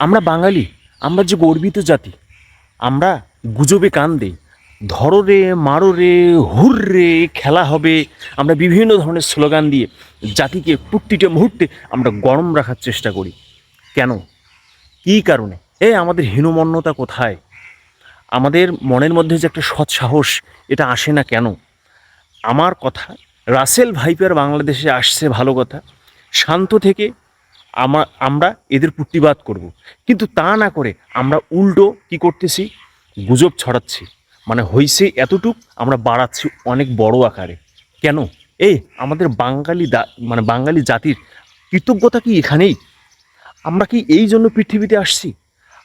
আমরা বাঙালি, আমরা যে গর্বিত জাতি, আমরা গুজবে কান দেই ধরো রে মারো রে হুর রে খেলা হবে, আমরা বিভিন্ন ধরনের স্লোগান দিয়ে জাতিকে প্রতিটা মুহূর্তে আমরা গরম রাখার চেষ্টা করি। কেন? কী কারণে? এ, আমাদের হীনমন্যতা কোথায়? আমাদের মনের মধ্যে যে একটা সৎ সাহস, এটা আসে না কেন? আমার কথা, রাসেল ভাইপার বাংলাদেশে আসছে ভালো কথা, শান্ত থেকে আমা, আমরা এদের প্রতিবাদ করব। কিন্তু তা না করে আমরা উল্টো কি করতেছি? গুজব ছড়াচ্ছি। মানে হইছে এতটুক, আমরা বাড়াচ্ছি অনেক বড় আকারে। কেন? এই আমাদের বাঙালি মানে বাঙালি জাতির কৃতজ্ঞতা কি এখানেই? আমরা কি এই জন্য পৃথিবীতে আসছি?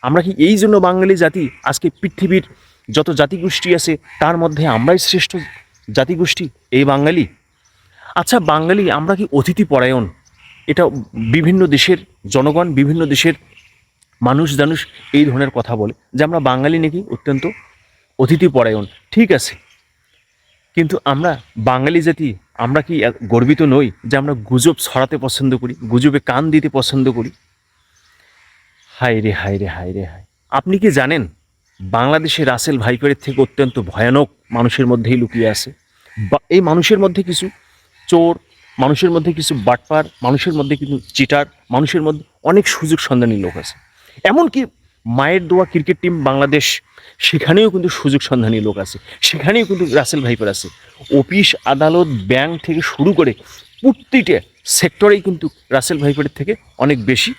আমরা কি এই জন্য বাঙালি জাতি আজকে পৃথিবীর যত জাতিগোষ্ঠী আছে, তার মধ্যে আমরাই শ্রেষ্ঠ জাতিগোষ্ঠী এই বাঙালি? আচ্ছা বাঙালি, আমরা কি অতিথি পরায়ণ? এটা বিভিন্ন দেশের জনগণ, বিভিন্ন দেশের মানুষ জানুষ এই ধরনের কথা বলে, যে আমরা বাঙালি নাকি অত্যন্ত অতিথি পরায়ণ, ঠিক আছে। কিন্তু আমরা বাঙালি জাতি, আমরা কি গর্বিত নই যে আমরা গুজব ছড়াতে পছন্দ করি, গুজবে কান দিতে পছন্দ করি? হায় রে হায় রে হায় রে, হায়। আপনি কি জানেন, বাংলাদেশে রাসেল ভাইপারের থেকে অত্যন্ত ভয়ানক মানুষের মধ্যেই লুকিয়ে আছে? বা এই মানুষের মধ্যে কিছু চোর মানুষের মধ্যে কিছু বাটপার, মানুষের মধ্যে কিছু চিটার, মানুষের মধ্যে অনেক সুযোগ সন্ধানী লোক আছে। এমনকি মায়ের দোয়া ক্রিকেট টিম বাংলাদেশ, সেখানেও কিন্তু সুযোগ সন্ধানী লোক আছে। সেখানেও কিন্তু রাসেল ভাইপার আছে। অফিস, আদালত, ব্যাংক থেকে শুরু করে প্রতিটা সেক্টরেই কিন্তু রাসেল ভাইপারের থেকে অনেক বেশি